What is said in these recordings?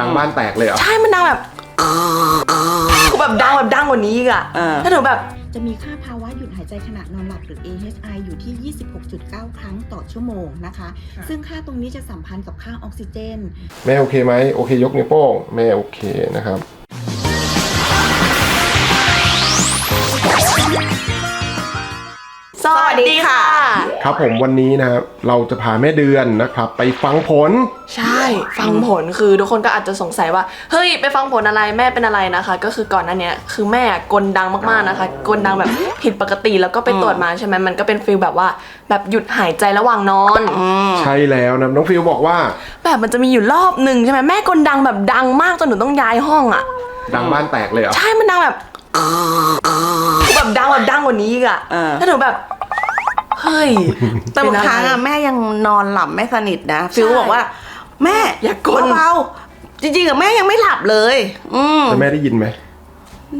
ดังบ้านแตกเลยเหรอ ใช่มันดังแบบคือแบบดังแบบดังกว่านี้อีกอะเออถ้าหนูแบบ จะมีค่าภาวะหยุดหายใจขณะนอนหลับหรือ AHI อยู่ที่ 26.9 ครั้งต่อชั่วโมงนะคะ ซึ่งค่าตรงนี้จะสัมพันธ์กับค่าออกซิเจน แม่โอเคไหมโอเคยกนิ้วโป้งแม่โอเคนะครับ สวัสดีค่ะ ครับผมวันนี้นะครับเราจะพาแม่เดือนนะครับ ไปฟังผล ใช่ ฟังผลคือทุกคนก็อาจจะสงสัยว่า เฮ้ย ไปฟังผลอะไรแม่เป็นอะไรนะคะ ก็คือก่อนหน้าเนี้ยคือแม่กลดังมากๆนะคะ กลดังแบบผิดปกติแล้วก็ไปตรวจมาใช่ไหมมันก็เป็นฟีลแบบว่า แบบหยุดหายใจระหว่างนอน ใช่แล้วนะน้องฟิวบอกว่า แบบมันจะมีอยู่รอบหนึ่งใช่ไหมแม่กลดังแบบดังมากจนหนูต้องย้ายห้องอะ ดังบ้านแตกเลยเหรอใช่มันดังแบบคือ แบบดังแบบดังกว่านี้อีกอะเออ ถ้าหนูแบบ เฮ้ยแต่บางครั้งเป็นอะไร แม่ยังนอนหลับไม่สนิทนะฟิวบอกว่า แม่อย่ากด เบาๆจริงๆอะแม่ยังไม่หลับเลย อืมแต่แม่ได้ยินไหม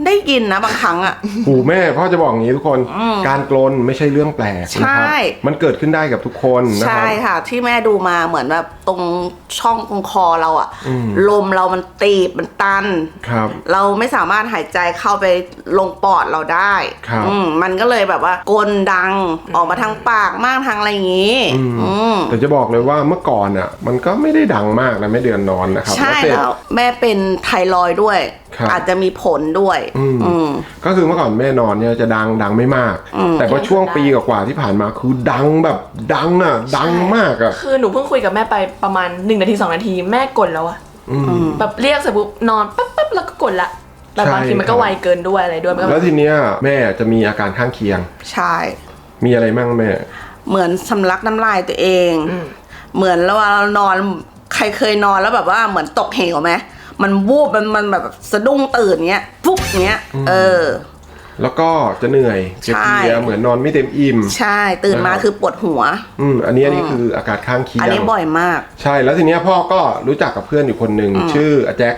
ได้ยินนะบางครั้งอะหูแม่พ่อจะบอกอย่างนี้ทุกคน อืมการกลนไม่ใช่เรื่องแปลกนะครับใช่ มันเกิดขึ้นได้กับทุกคนนะคใช่รับ ค่ะ ที่แม่ดูมาเหมือนแบบตรงช่องตรงคอเราอะอืม ลมเรามันตีบมันตัน ครับ เราไม่สามารถหายใจเข้าไปลงปอดเราได้ครับอืมมันก็เลยแบบว่ากลดังออกมาทางปากมากทางอะไรอย่างนี้ อืม อืมแต่จะบอกเลยว่าเมื่อก่อนอะ มันก็ไม่ได้ดังมากนะแม่เดือนนอนนะครับใช่เสร็จ แล้วแม่เป็นไทรอยด์ด้วย ครับ อาจจะมีผลด้วยอืมอืม ก็คือเมื่อก่อนแม่นอนเนี่ยจะดังดังไม่มาก อืม แต่พอช่วงปีกว่าๆที่ผ่านมาคือดังแบบดังอะ ดังมากอะ คือหนูเพิ่งคุยกับแม่ไปประมาณ1นาที2นาทีแม่กดแล้วอะอืม แบบเรียกเสร็จปุ๊บนอนปั๊บปั๊บแล้วก็กดละแต่ใช่บางทีมันก็ครับไวเกินด้วยอะไรด้วยมันก็แล้วทีเนี้ยแม่จะมีอาการข้างเคียง ใช่ มีอะไรมั่งแม่ เหมือนสำลักน้ำลายตัวเองอืมเหมือนแล้วเวลาเรานอนใครเคยนอนแล้วแบบว่าเหมือนตกเหวไหม มันวูบมันมันแบบสะดุ้งตื่นเงี้ยฟุบเงี้ย เออ แล้วก็จะเหนื่อยจะเพลียใช่เหมือนนอนไม่เต็มอิ่ม ใช่ตื่นมานะครับคือปวดหัว อืมอันนี้อันนี้อืมคืออาการข้างเคียงอันนี้บ่อยมาก ใช่แล้วทีเนี้ยพ่อก็รู้จักกับเพื่อนอยู่คนหนึ่งชื่ออาแจ็ค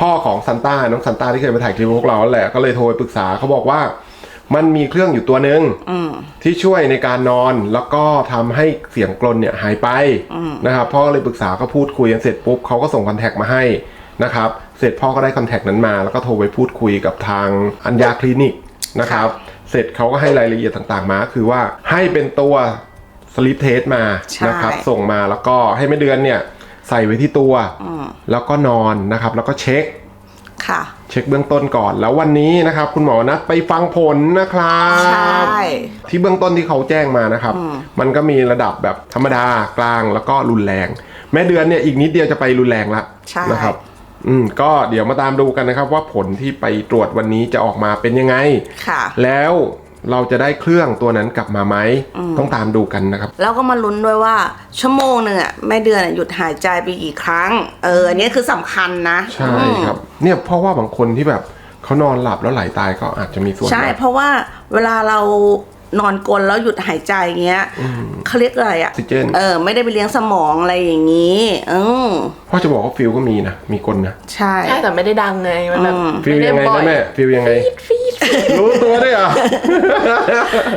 พ่อของซันต้าน้องซันต้าที่เคยมาถ่ายคลิปพวกเราแหละก็เลยโทรไปปรึกษาเขาบอกว่ามันมีเครื่องอยู่ตัวหนึ่งอืมที่ช่วยในการนอนแล้วก็ทำให้เสียงกลนเนี่ยหายไปนะครับพ่อก็เลยปรึกษาก็พูดคุยกันเสร็จปุ๊บเขาก็ส่งคอนแทคมาให้ นะครับเสร็จพ่อก็ได้คอนแทคนั้นมา แล้วก็โทรไปพูดคุยกับทางอัญญาคลินิกนะครับเสร็จเขาก็ให้รายละเอียดต่างๆมา คือว่าให้เป็นตัวสลิปเทสมาใช่นะครับส่งมาแล้วก็ให้แม่เดือนเนี่ยใส่ไว้ที่ตัวอืมแล้วก็นอนนะครับ แล้วก็เช็คค่ะเช็คเบื้องต้นก่อนแล้ววันนี้นะครับ คุณหมอนัดไปฟังผลนะครับใช่ที่เบื้องต้นที่เขาแจ้งมานะครับ มันก็มีระดับแบบธรรมดากลางแล้วก็รุนแรง แม่เดือนเนี่ยอีกนิดเดียวจะไปรุนแรงละใช่นะครับ อืมก็เดี๋ยวมาตามดูกันนะครับ ว่าผลที่ไปตรวจวันนี้จะออกมาเป็นยังไง ค่ะ แล้วเราจะได้เครื่องตัวนั้นกลับมาไหมต้องตามดูกันนะครับ แล้วก็มาลุ้นด้วยว่า ชั่วโมงหนึ่งอะแม่เดือนอะหยุดหายใจไปกี่ครั้ง เอออันนี้คือสำคัญนะใช่อืม ครับ เนี่ยเพราะว่าบางคนที่แบบเขานอนหลับแล้วไหลตายก็อาจจะมีส่วนใช่ นะ เพราะว่าเวลาเรา นอนกลนแล้วหยุดหายใจเงี้ยเขาเรียกอะไรออะอกซิเจน เออ ไม่ได้ไปเลี้ยงสมองอะไรอย่างนี้อืมพ่อจะบอกว่าฟิลก็มีนะ มีคนนะ ใช่ ใช่แต่ไม่ได้ดังไงมันแบบอืมฟิลไม่ได้ยังไงบ่อนะยแม่ฟิลยังไง ฟีดฟีดรู้ตัวด้วยเหรอะ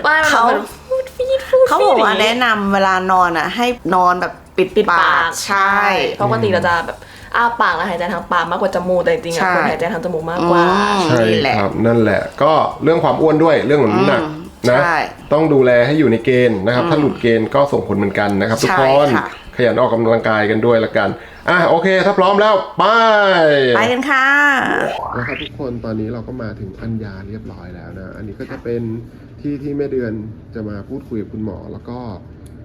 ไม่มันเขา แบบฟูดฟีดฟูดเขาบอกว่าฟีดย่งงี้แนะนำเวลานอนอะ ให้นอนแบบปิดปิดปากใช่ เพราะปกติเราจะแบบอ้าปากแล้วหายใจทางปากมากกว่าจมูกแต่จริงๆอะใช่ คนหายใจทางจมูกมากกว่า อืมใช่นี่แหละ ครับ นั่นแหละ ก็เรื่องความอ้วนด้วยเรื่องของน้ำหนักอืม นะ ใช่ต้องดูแลให้อยู่ในเกณฑ์นะครับ ถ้าหลุดเกณฑ์ก็ส่งผลเหมือนกันนะครับ ทุกใช่คนค่ะ ขยันออกกำลังกายกันด้วยละกัน อะโอเค ถ้าพร้อมแล้วไป ไปกันค่ะ นะครับทุกคนตอนนี้เราก็มาถึงอัญญาเรียบร้อยแล้วนะ อันนี้ก็จะเป็นที่ที่แม่เดือนจะมาพูดคุยกับคุณหมอ แล้วก็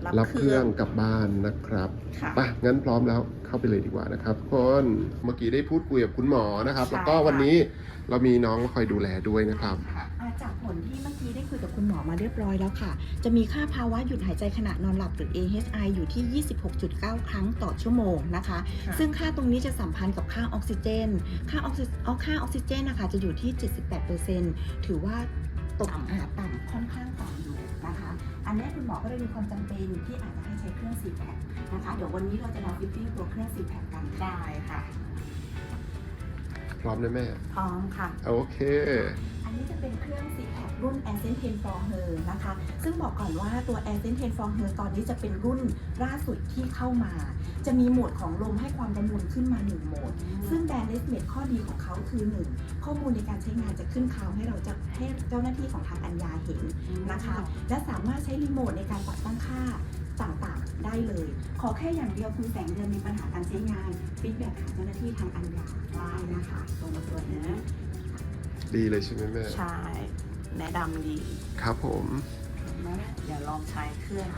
รัรับบเคเครื่รื่อองงกลับบ้านนะครับค่ะ ไปงั้นพร้อมแล้วเข้าไปเลยดีกว่านะครับทุกคนเมื่อกี้ได้พูดคุยกับคุณหมอนะครับใช่แล้วก็วันนี้เรามีน้องมาคอยดูแลด้วยนะครับอ่า จากผลที่เมื่อกี้ได้คุยกับคุณหมอมาเรียบร้อยแล้วค่ะ จะมีค่าภาวะหยุดหายใจขณะนอนหลับหรือ AHI อยู่ที่ 26.9 ครั้งต่อชั่วโมงนะคะ ซึ่งค่าตรงนี้จะสัมพันธ์กับค่าออกซิเจน ค่าออกซิเอาค่าออกซิเจนนะคะจะอยู่ที่ 78%ถือว่าตกอ่าต่ำค่อนข้างต่ำอยู่นะคะ อันนี้คุณหมอก็เลยมีความจำเป็นที่อาจจะให้ใช้เครื่อง CPAP นะคะ เดี๋ยววันนี้เราจะมาฟิตติ้งตัวเครื่อง CPAP กันได้ค่ะ พร้อมนะแม่ พร้อมค่ะ โอเค อันนี้จะเป็นเครื่อง c p a p รุ่น a s c e n t 10 for her นะคะ ซึ่งบอกก่อนว่าตัว a s c e n t 10 for her ตอนนี้จะเป็นรุ่นล่าสุดที่เข้ามา จะมีโหมดของลมให้ความระมุนขึ้นมา1โหมด ซึ่งแบรนด์ Nesmate ข้อดีของเขาคือ 1 ข้อมูลในการใช้งานจะขึ้นคาวให้เราจะให้เจ้าหน้าที่ของทางอัญญาเห็นนะคะ และสามารถใช้รีโมทในการปรับตั้งค่าต่างๆ ได้เลย ขอแค่อย่างเดียวคุณแสงเดือนมีปัญหาการใช้งานฟีดแบ็กหาเจ้าหน้าที่ทางอัญญาได้นะคะตรงตัวนี้ ดีเลยใช่ไหมแม่ ใช่แนะนำดีครับผม เดี๋ยวลองใช้เครื่อง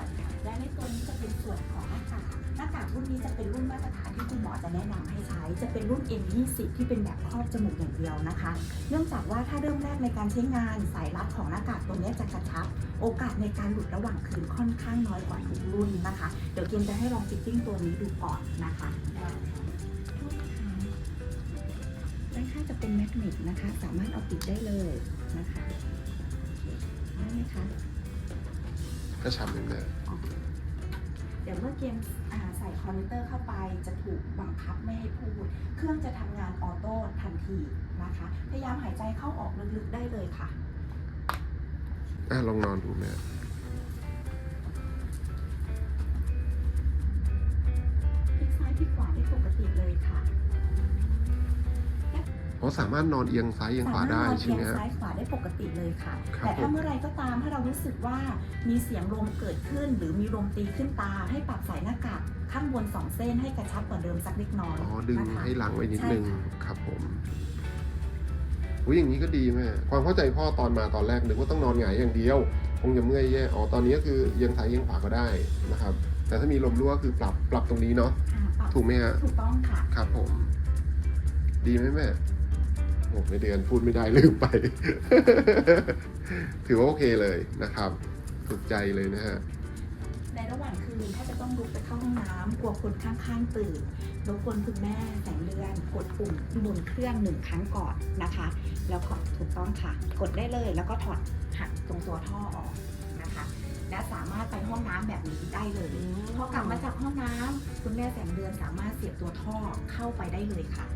และในตัวนี้จะเป็นส่วนของหน้ากากหน้ากากรุ่นนี้จะเป็นรุ่นมาตรฐานที่คุณหมอจะแนะนำให้ใช้ จะเป็นรุ่น M20 ที่เป็นแบบครอบจมูกอย่างเดียวนะคะ เนื่องจากว่าถ้าเริ่มแรกในการใช้งานสายรัดของหน้ากากตัวนี้จะกระชับ โอกาสในการหลุดระหว่างคืนค่อนข้างน้อยกว่าทุกรุ่นนะคะ เดี๋ยวเกมจะให้ลองฟิตติ้งตัวนี้ดูก่อนนะคะ ด้านข้างจะเป็นแมกเนตนะคะ สามารถเอาติดได้เลยนะคะได้ไหมคะก็ชับเลยแม่เดี๋ยวเมื่อเกมอ่าใส่คอมพิวเตอร์เข้าไปจะถูกบังคับไม่ให้พูด เครื่องจะทำงานออโต้ทันทีนะคะ พยายามหายใจเข้าออกลึกๆได้เลยค่ะอะลองนอนดูแม่พลิกซ้ายพลิกขวาได้ปกติเลยค่ะ อ๋อสามารถนอนเอียงซ้ายเอียงขวาได้สมรถนอนใช่ไหมเอียงฮะ ซ้ายขวาได้ปกติเลยค่ะ ครับแต่ถ้าผมเมื่อไรก็ตามถ้าเรารู้สึกว่ามีเสียงลมเกิดขึ้น หรือมีลมตีขึ้นตา ให้ปรับสายหน้ากากข้างบนสองเส้นให้กระชับกว่าเดิมสักเล็กน้อยอ๋อดึงนะคะ ให้หลังไว้นิดนึงใช่ค่ะ ครับผมอุ้ยอย่างนี้ก็ดีแม่ความเข้าใจพ่อตอนมาตอนแรกนึกว่าต้องนอนหงายอย่างเดียว คงจะเมื่อยแย่อ๋อตอนนี้ก็คือเอียงซ้ายเอียงขวาก็ได้นะครับ แต่ถ้ามีลมรั่วคือปรับปรับตรงนี้เนาะอ่าปรับถูกไหมฮะถูกต้องค่ะ ครับผม ดีไหมแม่ โอ้ไม่เดือนพูดไม่ได้ลืมไป ถือว่าโอเคเลยนะครับ ถูกใจเลยนะฮะในระหว่างคืนถ้าจะต้องลุกไปเข้าห้องน้ำกลัวคนข้างๆตื่นรบกวนคุณแม่แสงเดือนกดปุ่มหมุนเครื่องหนึ่งครั้งก่อนนะคะ แล้วก็ถูกต้องค่ะ กดได้เลยแล้วก็ถอดหักตรงตัวท่อออกนะคะ และสามารถไปห้องน้ำแบบนี้ได้เลยพอกลับมาจากห้องน้ำคุณแม่แสงเดือนสามารถเสียบตัวท่อเข้าไปได้เลยค่ะ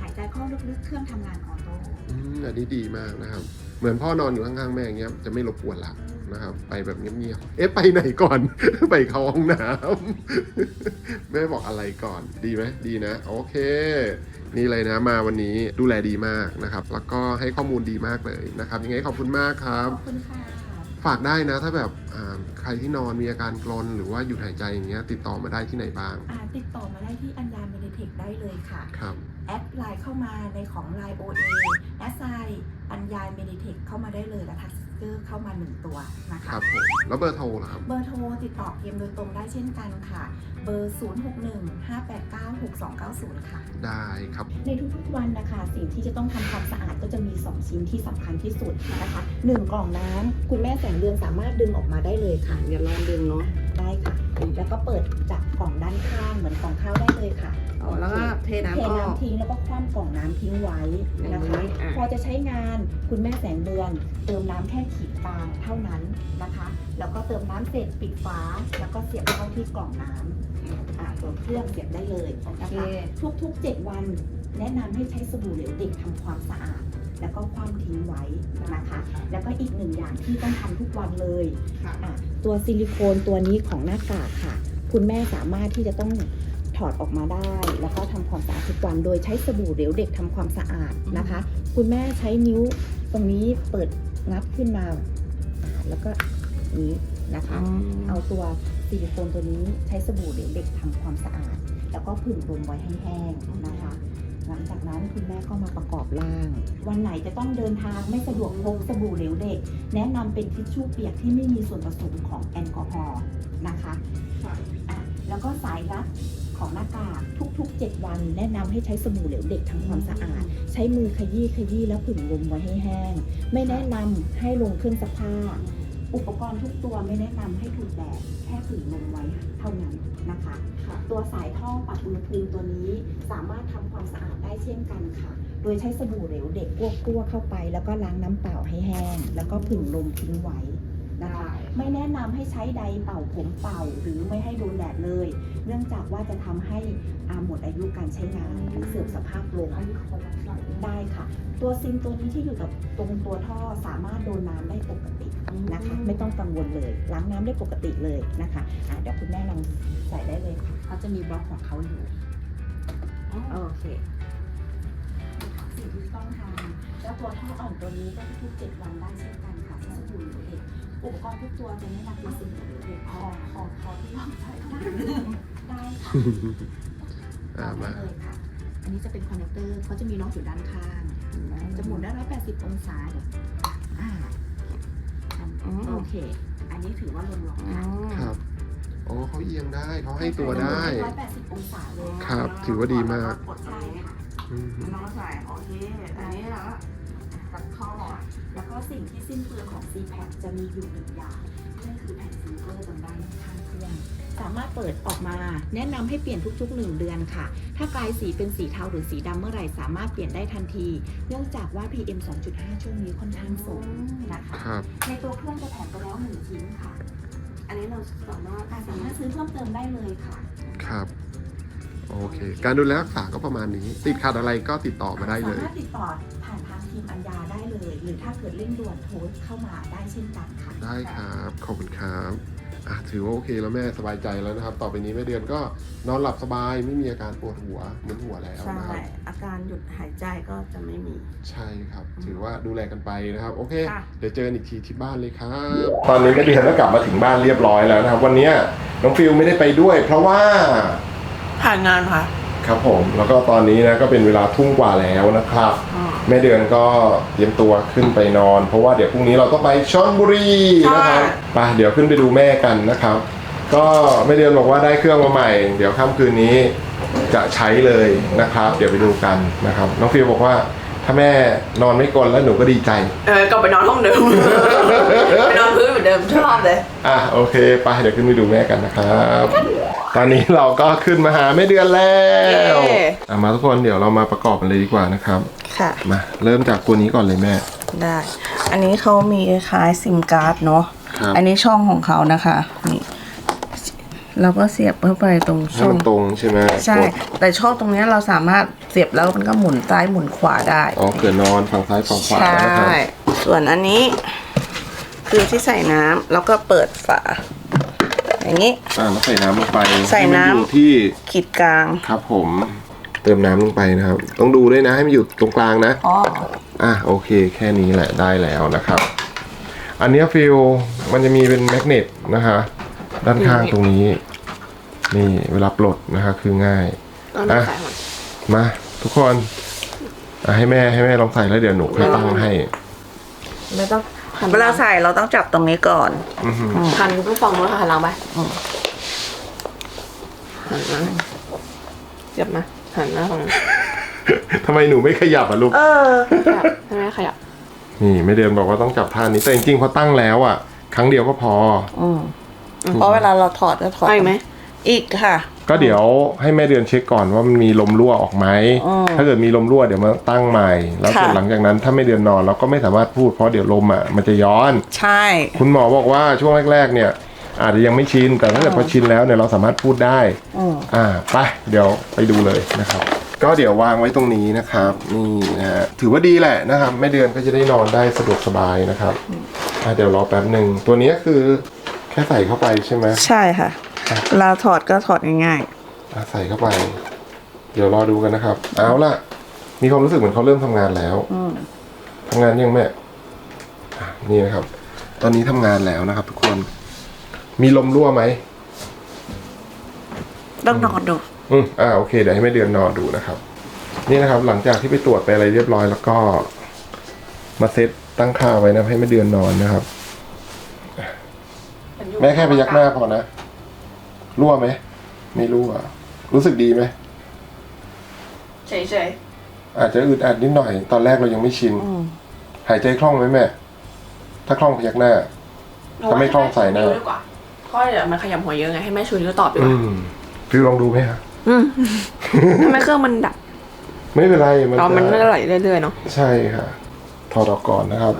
หายใจเข้าลึกๆ เครื่องทำงานออโต้อืมอันนี้ดีมากนะครับ เหมือนพ่อนอนอยู่ข้างๆแม่อย่างเงี้ยจะไม่รบกวนละนะครับ ไปแบบเงียบๆเอ๊ะไปไหนก่อน ไปเข้าห้องน้ำ แม่บอกอะไรก่อนดีไหมดีนะ โอเค นี่เลยนะมาวันนี้ดูแลดีมากนะครับ แล้วก็ให้ข้อมูลดีมากเลยนะครับ ยังไงขอบคุณมากครับขอบคุณค่ะ ฝากได้นะ ถ้าแบบอ่าใครที่นอนมีอาการกรนหรือว่าหยุดหายใจอย่างเงี้ยติดต่อมาได้ที่ไหนบ้าง อ่าติดต่อมาได้ที่อัญญาเมดิ เทคได้เลยค่ะครับแอดไลน์เข้ามาในของ Line OA แอดไซอัญญาเมดิเทคเข้ามาได้เลยแล้วทักสเกอร์เข้ามาหนึ่งตัวนะคคะรับผมแล้วเบอร์โทรล่ะครับเบอร์โทรติดต่อเกมโดยตรงได้เช่นกันค่ะ เบอร์ 0615896290 ค่ะ ได้ครับ ในทุกๆวันนะคะ สิ่งที่จะต้องทำความสะอาดก็จะมี 2 ชิ้นที่สำคัญที่สุดนะคะ1กล่องน้ำคุณแม่แสงเดือนสามารถดึงออกมาได้เลยค่ะ เดี๋ยวลองดึงเนาะ ได้ค่ะ แล้วก็เปิดจากกล่องด้านข้างเหมือนกล่องข้าวได้เลยค่ะ อ๋อแล้วก็เทเทน้ำออก น้ำทิ้งแล้วก็คว่ำกล่องน้ำทิ้งไว้นะคะอืมอะ พอจะใช้งานคุณแม่แสงเดือนเติมน้ำแค่ขีดกลางเท่านั้นนะคะ แล้วก็เติมน้ำเสร็จปิดฝาแล้วก็เสียบเข้าที่กล่องน้ำอ่าตัวเครื่องเสียบได้เลยนะคะทุกๆ 7 วันแนะนำให้ใช้สบู่เหลวเด็กทำความสะอาด แล้วก็คว่ำทิ้งไว้นะคะ แล้วก็อีกหนึ่งอย่างที่ต้องทำทุกวันเลยค่ะ อะตัวซิลิโคนตัวนี้ของหน้ากากค่ะ คุณแม่สามารถที่จะต้อง ถอดออกมาได้ แล้วก็ทำความสะอาดทุกวันโดยใช้สบู่เหลวเด็กทำความสะอาดนะคะ คุณแม่ใช้นิ้วตรงนี้เปิดงับขึ้นมาอ่าแล้วก็นี้นะคะ เอาตัวซิลิโคนตัวนี้ใช้สบู่เหลวเด็กทำความสะอาด แล้วก็ผึ่งลมไว้ให้แห้งนะคะหลังจากนั้นคุณแม่ก็มาประกอบร่าง วันไหนจะต้องเดินทางไม่สะดวกพกสบู่เหลวเด็ก แนะนำเป็นทิชชู่เปียกที่ไม่มีส่วนผสมของแอลกอฮอล์นะคะอะแล้วก็สายรัด ของหน้ากากทุกๆ 7 วัน แนะนำให้ใช้สบู่เหลวเด็กทำความสะอาด ใช้มือขยี้ขยี้แล้วผึ่งลมไว้ให้แห้ง ไม่แนะนำให้ลงเครื่องซักผ้า อุปกรณ์ทุกตัวไม่แนะนำให้ถูกแดดแค่ผึ่งลมไว้เท่านั้นนะคะ ตัวสายท่อปรับอุณหภูมิตัวนี้สามารถทำความสะอาดได้เช่นกันค่ะ โดยใช้สบู่เหลวเด็กกั้วๆเข้าไป แล้วก็ล้างน้ำเปล่าให้แห้ง แล้วก็ผึ่งลมทิ้งไว้ นะคะ ไม่แนะนำให้ใช้ไดร์เป่าผมเป่า หรือไม่ให้โดนแดดเลย เนื่องจากว่าจะทำให้อาหมดอายุการใช้งานหรือเสื่อมสภาพลงได้ค่ะ ตัวซิมตัวนี้ที่อยู่กับตรงตัวท่อสามารถโดนน้ำได้ปกตินะคะ ไม่ต้องกังวลเลยล้างน้ำได้ปกติเลยนะคะอะเดี๋ยวคุณแม่ลองใส่ได้เลยค่ะเขาจะมีบล็อกของเขาอยู่ โอเคต้องทานแล้วตัวท่ออ่อนตัวนี้ก็ทุกๆเจ็ดวันได้เช่นกันค่ะที่สบู่หรือเด็ก อุปกรณ์ทุกตัวจะไม่นับเป็นสิ่งหรือเด็กพอพอพอที่ลองใช้ได้ค่ะอ่ามาเลยค่ะอันนี้จะเป็นคอนเนคเตอร์เขาจะมีน็อตอยู่ด้านข้างจะหมุนได้180องศาเดี๋ยวอ่าโอเค อันนี้ถือว่าลงล็อกค่ะครับโอ้เขาเอียงได้เขาให้ตัวได้180องศาเลยครับ ถือว่าดีมากใช่ค่ะอืมน้องใส่โอเคอันนี้แล้ว กับท่อ แล้วก็สิ่งที่สิ้นเปลืองของ c p a p จะมีอยู่หนึ่งอย่างนั่นคือแผ่นซิงเกิลตรงด้านข้างเครื่องสามารถเปิดออกมา แนะนำให้เปลี่ยนทุกๆ 1 เดือนค่ะ ถ้ากลายสีเป็นสีเทาหรือสีดำเมื่อไหร่สามารถเปลี่ยนได้ทันที เนื่องจากว่า PM 2.5 ช่วงนี้ค่อนข้างสูงนะคะครับในตัวเครื่องจะแถมไปแล้วหนึ่งชิ้นค่ะ อันนี้เราสามารถอ่าสามารถซื้อเพิ่มเติมได้เลยค่ะ ครับโอเค การดูแลรักษาก็ประมาณนี้ ติดขัดอะไรก็ติดต่อมาได้เลสายมารถติดต่อผ่านทางทีมอัญญาได้เลย หรือถ้าเกิดเร่งด่วนโทรเข้ามาได้เช่นกันค่ะ ได้ครับ ขอบคุณครับอะถือว่าโอเคแล้วแม่สบายใจแล้วนะครับ ต่อไปนี้แม่เดือนก็นอนหลับสบายไม่มีอาการปวดหัวมึนหัวแล้วใช่ นะครับ อาการหยุดหายใจก็จะไม่มี ใช่ครับ ถือว่าดูแลกันไปนะครับ โอเค ค่ะ เดี๋ยวเจอกันอีกทีที่บ้านเลยครับ ตอนนี้แม่เดือนก็กลับมาถึงบ้านเรียบร้อยแล้วนะครับ วันเนี้ยน้องฟิลไม่ได้ไปด้วย เพราะว่า ผ่านงานค่ะ ครับผมแล้วก็ตอนนี้นะก็เป็นเวลาทุ่มกว่าแล้วนะครับ แม่เดือนก็เตรียมตัวขึ้นไปนอน เพราะว่าเดี๋ยวพรุ่งนี้เราต้องไปชลบุรีนะครับไปเดี๋ยวขึ้นไปดูแม่กันนะครับ ก็แม่เดือนบอกว่าได้เครื่องมาใหม่ เดี๋ยวค่ำคืนนี้จะใช้เลยนะครับ เดี๋ยวไปดูกันนะครับ น้องฟิลบอกว่าถ้าแม่นอนไม่กลนแล้วหนูก็ดีใจ เออกลับไปนอนห้องเดิมไปนอน พื้นเหมือนเดิมชอบเลย อะโอเคไปเดี๋ยวขึ้นไปดูแม่กันนะครับ ตอนนี้เราก็ขึ้นมาหาแม่เดือนแล้วเย้ อะมาทุกคนเดี๋ยวเรามาประกอบกันเลยดีกว่านะครับ ค่ะ มาเริ่มจากตัวนี้ก่อนเลยแม่ ได้ อันนี้เขามีคล้ายซิมการ์ดเนาะ ครับ อันนี้ช่องของเขานะคะ นี่เราก็เสียบเข้าไปตรงให้ช่อง มันตรงใช่ไหมใช่ กดแต่ช่องตรงเนี้ยเราสามารถเสียบแล้วมันก็หมุนซ้ายหมุนขวาได้ อ๋อเกิดนอนฝั่งซ้ายฝั่งขวาใช่ นะครับส่วนอันนี้ คือที่ใส่น้ำแล้วก็เปิดฝา อย่างนี้ อ่าแล้วใส่น้ำลงไปใส่น้ำ ห้มัอยู่ที่ขีดกลาง ครับผม เติมน้ำลงไปนะครับ ต้องดูด้วยนะให้มันอยู่ตรงกลางนะ อ๋อ อะโอเค แค่นี้แหละได้แล้วนะครับ อันเนี้ยฟิลมันจะมีเป็นแมกเนตนะคะ ด้านข้างตรงนี้ นี่เวลาปลดนะคะคือง่าย ต้องนับสายหมดมาทุกคนอะให้แม่ให้แม่ลองใส่แล้วเดี๋ยวหนูค่อยตั้งให้ ไม่ต้อง เวลาใส่เราต้องจับตรงนี้ก่อน อื้อหือหันลูกฟองนู้นค่ะหันหลังไปอืมหันมาเจ็บไหมหันหน้าฝั่งนั้นทำไมหนูไม่ขยับอะลูก เออ ขยับให้แม่ขยับนี่ไม่เดินบอกว่าต้องจับท่านี้แต่จริงๆพอตั้งแล้วอะ ครั้งเดียวก็พอ อืมเพราะเวลาเราถอดก็ถอด เอาอีกไหมอีกค่ะ ก็เดี๋ยวให้แม่เดือนเช็คก่อนว่ามันมีลมรั่วออกไหมอืมถ้าเกิดมีลมรั่วเดี๋ยวมาตั้งใหม่ แล้วเสร็จค่ะหลังจากนั้นถ้าไม่เดือนนอนเราก็ไม่สามารถพูดเพราะเดี๋ยวลมอะมันจะย้อน ใช่ คุณหมอบอกว่าช่วงแรกๆ เนี่ยอาจจะยังไม่ชินแต่ถ้าเกิดพอชินแล้วเนี่ยเราสามารถพูดได้อืมอ่าไปเดี๋ยวไปดูเลยนะครับ ก็เดี๋ยววางไว้ตรงนี้นะครับนี่นะฮะถือว่าดีแหละนะครับแม่เดือนก็จะได้นอนได้สะดวกสบายนะครับอะเดี๋ยวรอแป๊บหนึ่งตัวนี้คือแค่ใส่เข้าไปใช่ไหมใช่ค่ะ ครับเวลาถอดก็ถอดง่ายอะใส่เข้าไป เดี๋ยวรอดูกันนะครับ เอาล่ะ มีความรู้สึกเหมือนเขาเริ่มทำงานแล้วๆอืมทำงานยังแม่อะนี่นะครับ ตอนนี้ทำงานแล้วนะครับ ทุกคน มีลมรั่วไหม ต้องนอนดู อืมอ่า โอเค เดี๋ยวให้แม่เดือนนอนดูนะครับ นี่นะครับ หลังจากที่ไปตรวจไปอะไรเรียบร้อยแล้วก็ มาเซตตั้งค่าไว้นะให้แม่เดือนนอนนะครับ แม่แค่พยักหน้าพอนะ รั่วไหม ไม่รั่ว รู้สึกดีไหม เฉยอาจจะอึดอัดนิดหน่อย ตอนแรกเรายังไม่ชิน อืมหายใจคล่องไหมแม่ ถ้าคล่องพยักหน้า ๆถ้าไม่คล่องใส่หน้า ดีกว่าเพราะเดี๋ยวมันขยำหัวเยอะไงให้แม่ชูนิ้วตอบดีกอืว่า มฟิวลองดูไหมฮะทำไมเครื่องมันดับไม่เป็นไร มันตอนมันจะไม่ไหลเรื่อยๆเนาะใช่ค่ะ ถอดออกก่อนนะครับ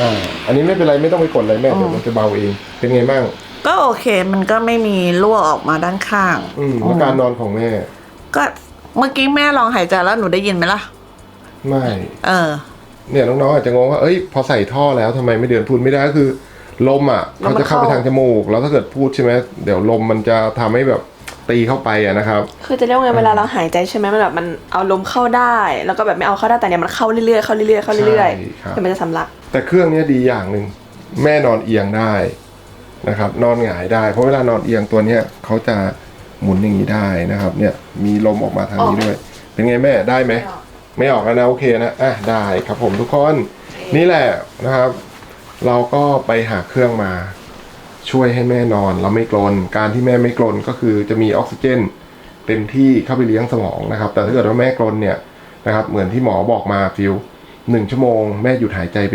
อ่า อันนี้ไม่เป็นไรไม่ต้องไปกดอะไรแม่ เดี๋ยวมันจะเบาเอง เป็นไงบ้าง ก็โอเคมันก็ไม่มีรั่วออกมาด้านข้าง อืมแล้วการนอนของแม่ ก็เมื่อกี้แม่ลองหายใจแล้วหนูได้ยินไหมล่ะ ไม่ เออ เนี่ยน้องๆอาจจะงงว่าเอ้ยพอใส่ท่อแล้วทำไมไม่เดินพูดไม่ได้ก็คือ ลมอะเขาจะเข้าไปทางจมูก แล้วถ้าเกิดพูดใช่ไหมเดี๋ยวลมมันจะทำให้แบบตีเข้าไปอะนะครับ คือจะเรียกว่าไงเวลาเราหายใจใช่ไหมมันแบบมันเอาลมเข้าได้ แล้วก็แบบไม่เอาเข้าได้แต่เนี่ยมันเข้าเรื่อยๆเข้าเรื่อยๆเข้าเรื่อยใช่ครับ ๆเดี๋ยวมันจะสำลักแต่เครื่องเนี้ยดีอย่างหนึ่งแม่นอนเอียงได้ นะครับนอนหงายได้ เพราะเวลานอนเอียงตัวเนี้ยเขาจะหมุนอย่างนี้ได้นะครับ เนี่ยมีลมออกมาทางนี้ด้วย เป็นไงแม่ได้ไหมไม่ออกแล้วนะโอเคนะอะได้ครับผมทุกคนนี่แหละนะครับ เราก็ไปหาเครื่องมา ช่วยให้แม่นอนเราไม่กรนการที่แม่ไม่กรนก็คือจะมีออกซิเจนเต็มที่เข้าไปเลี้ยงสมองนะครับ แต่ถ้าเกิดว่าแม่กรนเนี่ยนะครับ เหมือนที่หมอบอกมาฟิวหนึ่งชั่วโมง แม่หยุดหายใจไป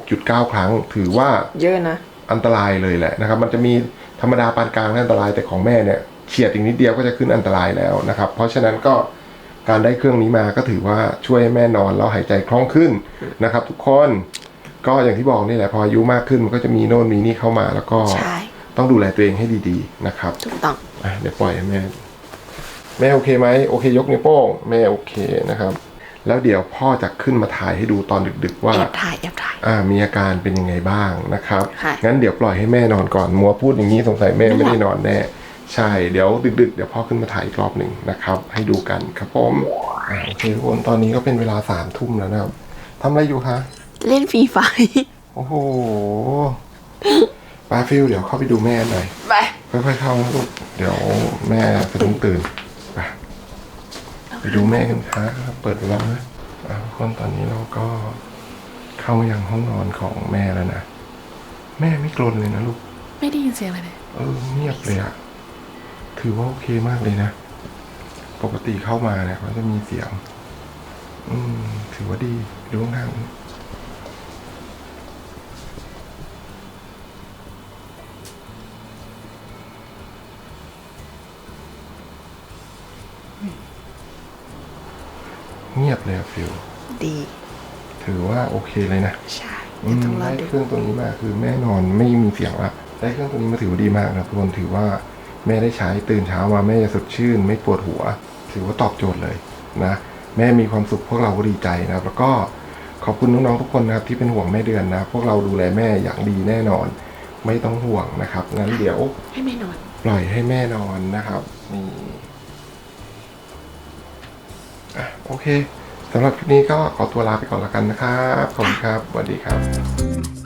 26.9 ครั้ง ถือว่าเยอะนะ อันตรายเลยแหละนะครับ มันจะมีธรรมดาปานกลางและอันตรายแต่ของแม่เนี่ยเฉียดอีกนิดเดียวก็จะขึ้นอันตรายแล้วนะครับ เพราะฉะนั้นก็การได้เครื่องนี้มาก็ถือว่าช่วยให้แม่นอนแล้วหายใจคล่องขึ้นนะครับ ทุกคนก็อย่างที่บอกนี่แหละพออายุมากขึ้นมันก็จะมีโน่นมีนี่เข้ามาแล้วก็ใช่ต้องดูแลตัวเองให้ดีๆนะครับถูกต้องอะเดี๋ยวปล่อยให้แม่ แม่โอเคไหมโอเค ยกนิ้วโป้งแม่โอเคนะครับ แล้วเดี๋ยวพ่อจะขึ้นมาถ่ายให้ดูตอนดึกๆว่าแอบถ่ายแอบถ่ายอ่า มีอาการเป็นยังไงบ้างนะครับค่ะงั้นเดี๋ยวปล่อยให้แม่นอนก่อน มัวพูดอย่างนี้สงสัยแม่ไม่ได้นอนแน่ ใช่ เดี๋ยวดึกๆ เดี๋ยวพ่อขึ้นมาถ่ายอีกรอบหนึ่งนะครับ ให้ดูกันครับผมอ่าโอเคทุกคนตอนนี้ก็เป็นเวลาสามทุ่มแล้วนะครับทำอะไรอยู่คะ เล่นฟรีไฟ โอ้โหปาฟิลเดี๋ยวเข้าไปดูแม่หน่อย ไป ค่อยๆเข้านะลูก เดี๋ยวแม่จะต้องตื่น ไปไปดูแม่กันครับเปิดเวลานะอ่าทุกคนตอนนี้เราก็ เข้ามายังห้องนอนของแม่แล้วนะ แม่ไม่กรนเลยนะลูก ไม่ได้ยินเสียงอะไรเลย เออเงียบเลยอะถือว่าโอเคมากเลยนะ ปกติเข้ามาเนี่ยเขาจะมีเสียง อืม ถือว่าดีดูข้างๆเงียบเลยอะฟิลดี ถือว่าโอเคเลยนะ ใช่อืเดี๋ยวมต้องรอได้ดู เครื่องตัวนี้มาคือแม่นอนไม่มีเสียงละได้เครื่องตัวนี้มาถือว่าดีมากนะทุกคนถือว่าแม่ได้ใช้ตื่นเช้ามาแม่จะสดชื่น ไม่ปวดหัว ถือว่าตอบโจทย์เลยนะแม่มีความสุขพวกเราก็ดีใจนะครับแล้วก็ขอบคุณน้องๆทุกคนนะครับที่เป็นห่วงแม่เดือนนะ พวกเราดูแลแม่อย่างดีแน่นอน ไม่ต้องห่วงนะครับงั้นเดี๋ยว ให้แม่นอน ปล่อยให้แม่นอนนะครับนี่อะโอเค สำหรับคลิปนี้ก็ขอตัวลาไปก่อนแล้วกันนะครับ ขอบคุณครับสวัสดีครับ